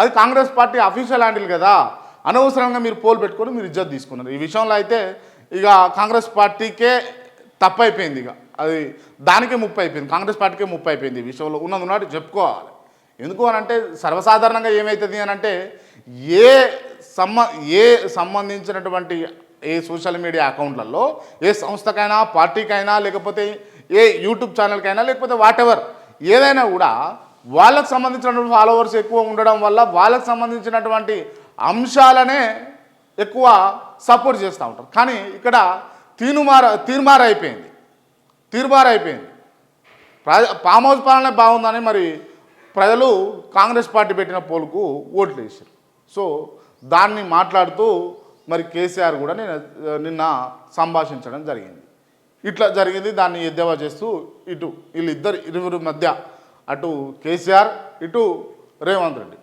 అది Congress party official handle కదా. అనవసరంగా మీరు పోల్ పెట్టుకొని మీరు ఇజ్జత్ తీసుకున్నారు. ఈ విషయంలో అయితే ఇక కాంగ్రెస్ పార్టీకే తప్పు అయిపోయింది ఇక. అది దానికే ముప్పు అయిపోయింది కాంగ్రెస్ పార్టీకే ముప్పు అయిపోయింది ఈ విషయంలో. ఉన్నది ఉన్నట్టు చెప్పుకోవాలి. ఎందుకు అని అంటే సర్వసాధారణంగా ఏమవుతుంది అని అంటే ఏ సంబ ఏ సంబంధించినటువంటి ఏ సోషల్ మీడియా అకౌంట్లలో ఏ సంస్థకైనా పార్టీకైనా లేకపోతే ఏ యూట్యూబ్ ఛానల్కైనా లేకపోతే వాట్ ఎవర్ ఏదైనా కూడా వాళ్ళకు సంబంధించినటువంటి ఫాలోవర్స్ ఎక్కువ ఉండడం వల్ల వాళ్ళకు సంబంధించినటువంటి అంశాలనే ఎక్కువ సపోర్ట్ చేస్తూ ఉంటారు. కానీ ఇక్కడ తీనుమార తీర్మార అయిపోయింది. తీర్మార అయిపోయింది. ప్రజ పామ్ హౌస్ పాలనే బాగుందని మరి ప్రజలు కాంగ్రెస్ పార్టీ పెట్టిన పోలుకు ఓట్లు వేసారు సో దాన్ని మాట్లాడుతూ మరి కేసీఆర్ కూడా నేను నిన్న సంభాషించడం జరిగింది. ఇట్లా జరిగింది దాన్ని ఎద్దేవా చేస్తూ ఇటు వీళ్ళిద్దరు ఇరువురు మధ్య అటు కేసీఆర్ ఇటు రేవంత్ రెడ్డి.